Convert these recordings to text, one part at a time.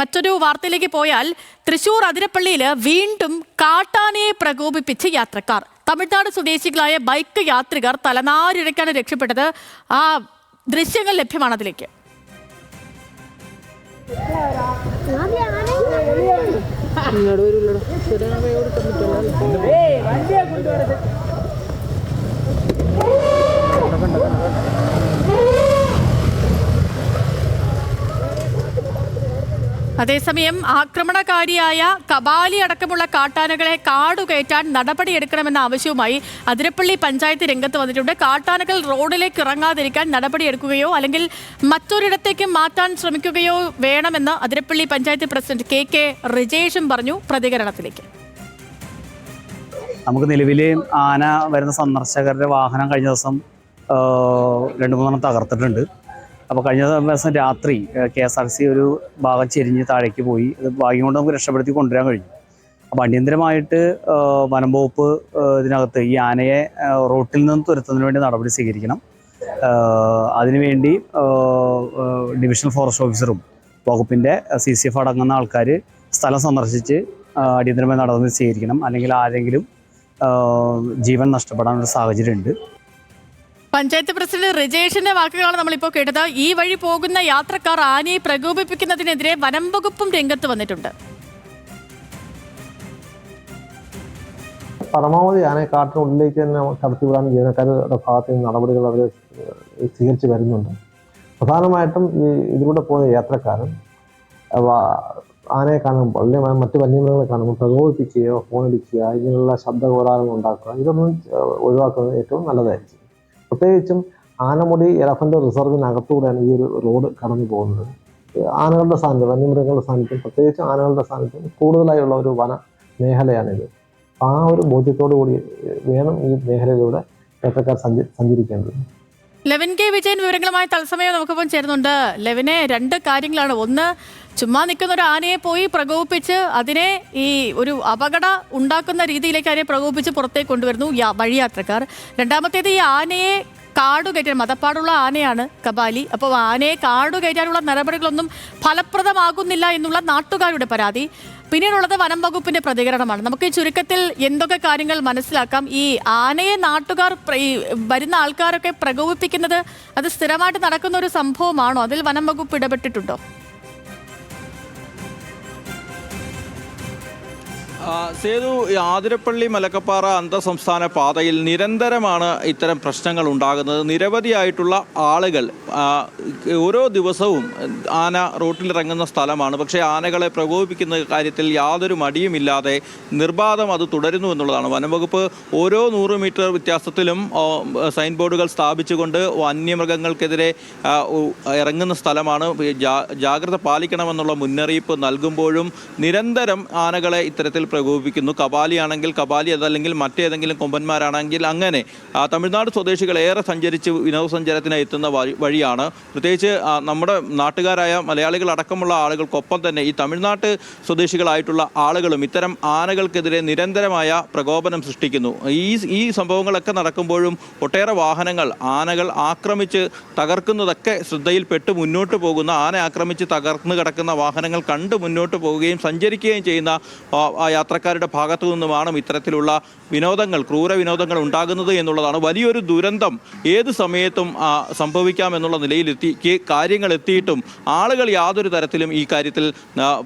മറ്റൊരു വാർത്തയിലേക്ക് പോയാൽ തൃശൂർ അതിരപ്പള്ളിയിൽ വീണ്ടും കാട്ടാനയെ പ്രകോപിപ്പിച്ച് യാത്രക്കാർ. തമിഴ്നാട് സ്വദേശികളായ ബൈക്ക് യാത്രികർ തലനാരിഴയ്ക്കാണ് രക്ഷപ്പെട്ടത്. ആ ദൃശ്യങ്ങൾ ലഭ്യമാണ് അതിലേക്ക്. അതേസമയം ആക്രമണകാരിയായ കബാലി അടക്കമുള്ള കാട്ടാനകളെ കാടുകയറ്റാൻ നടപടിയെടുക്കണമെന്ന ആവശ്യവുമായി അതിരപ്പള്ളി പഞ്ചായത്ത് രംഗത്ത് വന്നിട്ടുണ്ട്. കാട്ടാനകൾ റോഡിലേക്ക് ഇറങ്ങാതിരിക്കാൻ നടപടിയെടുക്കുകയോ അല്ലെങ്കിൽ മറ്റൊരിടത്തേക്ക് മാറ്റാൻ ശ്രമിക്കുകയോ വേണമെന്ന് Athirappilly panchayat president K K റിജേഷും പറഞ്ഞു പ്രതികരണത്തിലേക്ക്. നമുക്ക് നിലവിലെ ആന വരുന്ന സന്ദർശകരുടെ വാഹനം കഴിഞ്ഞ ദിവസം രണ്ടു മൂന്നെണ്ണം തകർത്തിട്ടുണ്ട്. അപ്പോൾ കഴിഞ്ഞ ദിവസം രാത്രി കെ എസ് ആർ സി ഒരു ഭാഗം ചെരിഞ്ഞ് താഴേക്ക് പോയി. അത് ഭാഗ്യം കൊണ്ട് നമുക്ക് രക്ഷപ്പെടുത്തി കൊണ്ടുവരാൻ കഴിഞ്ഞു. അപ്പോൾ അടിയന്തരമായിട്ട് വനം വകുപ്പ് ഇതിനകത്ത് ഈ ആനയെ റോട്ടിൽ നിന്ന് തുരത്തുന്നതിന് വേണ്ടി നടപടി സ്വീകരിക്കണം. അതിനുവേണ്ടി ഡിവിഷണൽ ഫോറസ്റ്റ് ഓഫീസറും വകുപ്പിന്റെ സി സി എഫ് അടങ്ങുന്ന ആൾക്കാർ സ്ഥലം സന്ദർശിച്ച് അടിയന്തരമായ നടപടി സ്വീകരിക്കണം. അല്ലെങ്കിൽ ആരെങ്കിലും ജീവൻ നഷ്ടപ്പെടാനുള്ള സാഹചര്യമുണ്ട്. പഞ്ചായത്ത് പ്രസിഡന്റ് റിജേഷിന്റെ വാക്കുകളാണ് നമ്മളിപ്പോൾ കേട്ടത്. ഈ വഴി പോകുന്ന യാത്രക്കാർ ആനയെ പ്രകോപിപ്പിക്കുന്നതിനെതിരെ വനം വകുപ്പും രംഗത്ത് വന്നിട്ടുണ്ട്. പരമാവധി ആനയെ കാട്ടിനുള്ളിലേക്ക് തന്നെ കടത്തിവിടാൻ ജീവനക്കാരുടെ ഭാഗത്ത് നിന്ന് നടപടികൾ അവർ സ്വീകരിച്ച് വരുന്നുണ്ട്. പ്രധാനമായിട്ടും ഈ ഇതിലൂടെ പോകുന്ന യാത്രക്കാരൻ ആനയെ കാണുമ്പോൾ അല്ലെങ്കിൽ മറ്റ് വന്യമൃഗങ്ങളെ കാണുമ്പോൾ പ്രകോപിപ്പിക്കുകയോ ഫോണടിക്കുക ഇങ്ങനെയുള്ള ശബ്ദകോലാഹലങ്ങൾ ഉണ്ടാക്കുക ഇതൊന്നും ഒഴിവാക്കുന്നത് ഏറ്റവും നല്ലതായിരിക്കും. പ്രത്യേകിച്ചും ആനമുടി എലഫന്റ് റിസർവിനകത്തൂടെയാണ് ഈ ഒരു റോഡ് കടന്നു പോകുന്നത്. ആനകളുടെ സാന്നിധ്യം വന്യമൃഗങ്ങളുടെ സാന്നിധ്യം പ്രത്യേകിച്ച് ആനകളുടെ സാന്നിധ്യം കൂടുതലായുള്ള ഒരു വന മേഖലയാണിത്. ആ ഒരു ബോധ്യത്തോടു കൂടി വേണം ഈ മേഖലയിലൂടെ യാത്രക്കാർ സഞ്ചി സഞ്ചരിക്കേണ്ടത്. ലെവൻ കെ വിജയൻ വിവരങ്ങളുമായി തത്സമയം നമുക്കിപ്പം ചേരുന്നുണ്ട്. ലെവനെ രണ്ട് കാര്യങ്ങളാണ്. ഒന്ന് ചുമ്മാ നിൽക്കുന്ന ഒരു ആനയെ പോയി പ്രകോപിപ്പിച്ച് അതിനെ ഈ ഒരു അപകട ഉണ്ടാക്കുന്ന രീതിയിലേക്ക് അതിനെ പ്രകോപിപ്പിച്ച് പുറത്തേക്ക് കൊണ്ടുവരുന്നു വഴിയാത്രക്കാർ. രണ്ടാമത്തേത് ഈ ആനയെ കാടു കയറ്റാൻ മതപ്പാടുള്ള ആനയാണ് കബാലി അപ്പോൾ ആനയെ കാടു കയറ്റാനുള്ള നടപടികളൊന്നും ഫലപ്രദമാകുന്നില്ല എന്നുള്ള നാട്ടുകാരുടെ പരാതി. പിന്നീടുള്ളത് വനം വകുപ്പിന്റെ പ്രതികരണമാണ്. നമുക്ക് ഈ ചുരുക്കത്തിൽ എന്തൊക്കെ കാര്യങ്ങൾ മനസ്സിലാക്കാം? ഈ ആനയെ നാട്ടുകാർ വരുന്ന ആൾക്കാരൊക്കെ പ്രകോപിപ്പിക്കുന്നത് അത് സ്ഥിരമായിട്ട് നടക്കുന്ന ഒരു സംഭവമാണോ? അതിൽ വനം വകുപ്പ് ഇടപെട്ടിട്ടുണ്ടോ? സേതു ആതിരപ്പള്ളി മലക്കപ്പാറ അന്തർസംസ്ഥാന പാതയിൽ നിരന്തരമാണ് ഇത്തരം പ്രശ്നങ്ങൾ ഉണ്ടാകുന്നത്. നിരവധിയായിട്ടുള്ള ആളുകൾ ഓരോ ദിവസവും ആന റോട്ടിലിറങ്ങുന്ന സ്ഥലമാണ്. പക്ഷേ ആനകളെ പ്രകോപിപ്പിക്കുന്ന കാര്യത്തിൽ യാതൊരു മടിയുമില്ലാതെ നിർബാധം അത് തുടരുന്നു എന്നുള്ളതാണ്. വനംവകുപ്പ് ഓരോ നൂറ് മീറ്റർ വ്യത്യാസത്തിലും സൈൻ ബോർഡുകൾ സ്ഥാപിച്ചുകൊണ്ട് വന്യമൃഗങ്ങൾക്കെതിരെ ഇറങ്ങുന്ന സ്ഥലമാണ്. ജാഗ്രത പാലിക്കണമെന്നുള്ള മുന്നറിയിപ്പ് നൽകുമ്പോഴും നിരന്തരം ആനകളെ ഇത്തരത്തിൽ പ്രകോപിപ്പിക്കുന്നു. കപാലിയാണെങ്കിൽ കപാലി അതല്ലെങ്കിൽ മറ്റേതെങ്കിലും കൊമ്പന്മാരാണെങ്കിൽ അങ്ങനെ തമിഴ്നാട് സ്വദേശികൾ ഏറെ സഞ്ചരിച്ച് വിനോദസഞ്ചാരത്തിന് എത്തുന്ന വഴി വഴിയാണ്. പ്രത്യേകിച്ച് നമ്മുടെ നാട്ടുകാരായ മലയാളികൾ അടക്കമുള്ള ആളുകൾക്കൊപ്പം തന്നെ ഈ തമിഴ്നാട്ട് സ്വദേശികളായിട്ടുള്ള ആളുകളും ഇത്തരം ആനകൾക്കെതിരെ നിരന്തരമായ പ്രകോപനം സൃഷ്ടിക്കുന്നു. ഈ ഈ സംഭവങ്ങളൊക്കെ നടക്കുമ്പോഴും ഒട്ടേറെ വാഹനങ്ങൾ ആനകൾ ആക്രമിച്ച് തകർക്കുന്നതൊക്കെ ശ്രദ്ധയിൽപ്പെട്ട് മുന്നോട്ട് പോകുന്ന ആന ആക്രമിച്ച് തകർന്നു കിടക്കുന്ന വാഹനങ്ങൾ കണ്ട് മുന്നോട്ട് പോവുകയും സഞ്ചരിക്കുകയും ചെയ്യുന്ന യാത്രക്കാരുടെ ഭാഗത്തു നിന്നുമാണ് ഇത്തരത്തിലുള്ള വിനോദങ്ങൾ ക്രൂര വിനോദങ്ങൾ ഉണ്ടാകുന്നത് എന്നുള്ളതാണ്. വലിയൊരു ദുരന്തം ഏത് സമയത്തും സംഭവിക്കാം എന്നുള്ള നിലയിലെത്തി കാര്യങ്ങൾ എത്തിയിട്ടും ആളുകൾ യാതൊരു തരത്തിലും ഈ കാര്യത്തിൽ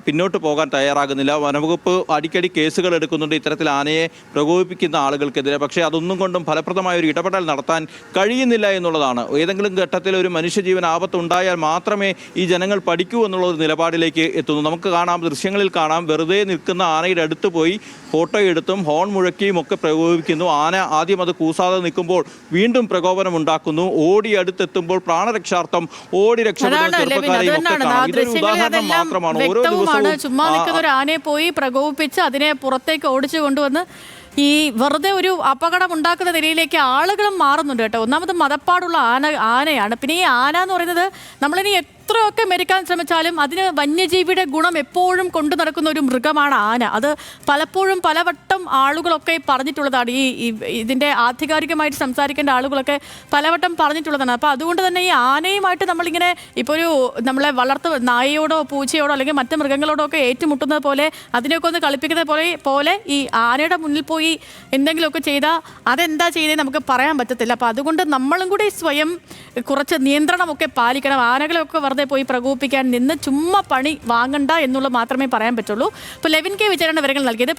പിന്നോട്ട് പോകാൻ തയ്യാറാകുന്നില്ല. വനവകുപ്പ് അടിക്കടി കേസുകൾ എടുക്കുന്നുണ്ട്. ഇത്തരത്തിൽ ആനയെ പ്രകോപിപ്പിക്കുന്ന ആളുകൾക്കെതിരെ. പക്ഷേ അതൊന്നും കൊണ്ടും ഫലപ്രദമായ ഒരു ഇടപെടൽ നടത്താൻ കഴിയുന്നില്ല എന്നുള്ളതാണ്. ഏതെങ്കിലും ഘട്ടത്തിൽ ഒരു മനുഷ്യജീവൻ ആപത്തുണ്ടായാൽ മാത്രമേ ഈ ജനങ്ങൾ പഠിക്കൂ എന്നുള്ള ഒരു നിലപാടിലേക്ക് എത്തുന്നു. നമുക്ക് കാണാം ദൃശ്യങ്ങളിൽ കാണാം വെറുതെ നിൽക്കുന്ന ആനയുടെ അടുത്ത് പോയി ഫോട്ടോ എടുത്തും ഹോൺ മുഴക്കിയും ഒക്കെ പ്രകോപിക്കുന്നു ആന ആദ്യം അത് കൂസാതെ നിൽക്കുമ്പോൾ വീണ്ടും പ്രകോപനം ഉണ്ടാക്കുന്നു ഓടി അടുത്തെത്തുമ്പോൾ പ്രാണരക്ഷാർത്ഥം ഓടി രക്ഷപ്പെടുന്ന ചെറുപ്പക്കാരെയും ഒക്കെ തന്നെയാണ് ആ കാണാം. ഇതൊരു ഉദാഹരണം മാത്രമാണ്. ഓരോ ദിവസവും ചുമ്മാ ആ- നിൽക്കുന്ന ഒരു ആനയെ പോയി പ്രകോപിപ്പിച്ച് അതിനെ പുറത്തേക്ക് ഓടിച്ചു കൊണ്ടുവന്ന് ഈ വെറുതെ ഒരു അപകടം ഉണ്ടാക്കുന്ന നിലയിലേക്ക് ആളുകളും മാറുന്നുണ്ട് കേട്ടോ. ഒന്നാമത് മതപ്പാടുള്ള ആന ആനയാണ്. പിന്നെ ഈ ആന എന്ന് പറയുന്നത് നമ്മളിനി എത്രയൊക്കെ മെരുക്കാൻ ശ്രമിച്ചാലും അതിന് വന്യജീവിയുടെ ഗുണം എപ്പോഴും കൊണ്ടു നടക്കുന്ന ഒരു മൃഗമാണ് ആന. അത് പലപ്പോഴും പലവട്ടം ആളുകളൊക്കെ പറഞ്ഞിട്ടുള്ളതാണ്. ഈ ഇതിന്റെ ആധികാരികമായിട്ട് സംസാരിക്കേണ്ട ആളുകളൊക്കെ പലവട്ടം പറഞ്ഞിട്ടുള്ളതാണ്. അപ്പോൾ അതുകൊണ്ട് തന്നെ ഈ ആനയുമായിട്ട് നമ്മളിങ്ങനെ ഇപ്പോൾ ഒരു നമ്മളെ വളർത്ത് നായയോടോ പൂച്ചയോടോ അല്ലെങ്കിൽ മറ്റ് മൃഗങ്ങളോടോ ഒക്കെ ഏറ്റുമുട്ടുന്നത് പോലെ അതിനെയൊക്കെ ഒന്ന് കളിപ്പിക്കുന്നത് പോലെ പോലെ ഈ ആനയുടെ മുന്നിൽ പോയി എന്തെങ്കിലുമൊക്കെ ചെയ്താൽ അതെന്താ ചെയ്തേ നമുക്ക് പറയാൻ പറ്റത്തില്ല. അപ്പോൾ അതുകൊണ്ട് നമ്മളും കൂടി സ്വയം കുറച്ച് നിയന്ത്രണമൊക്കെ പാലിക്കണം. ആനകളെയൊക്കെ വെറുതെ പോയി പ്രകോപിപ്പിക്കാൻ നിന്ന് ചുമ്മാ പണി വാങ്ങണ്ട എന്നുള്ളത് മാത്രമേ പറയാൻ പറ്റുള്ളൂ. ഇപ്പോൾ ലെവിൻ കെ വിചാരണ വിവരങ്ങൾ നൽകിയത്.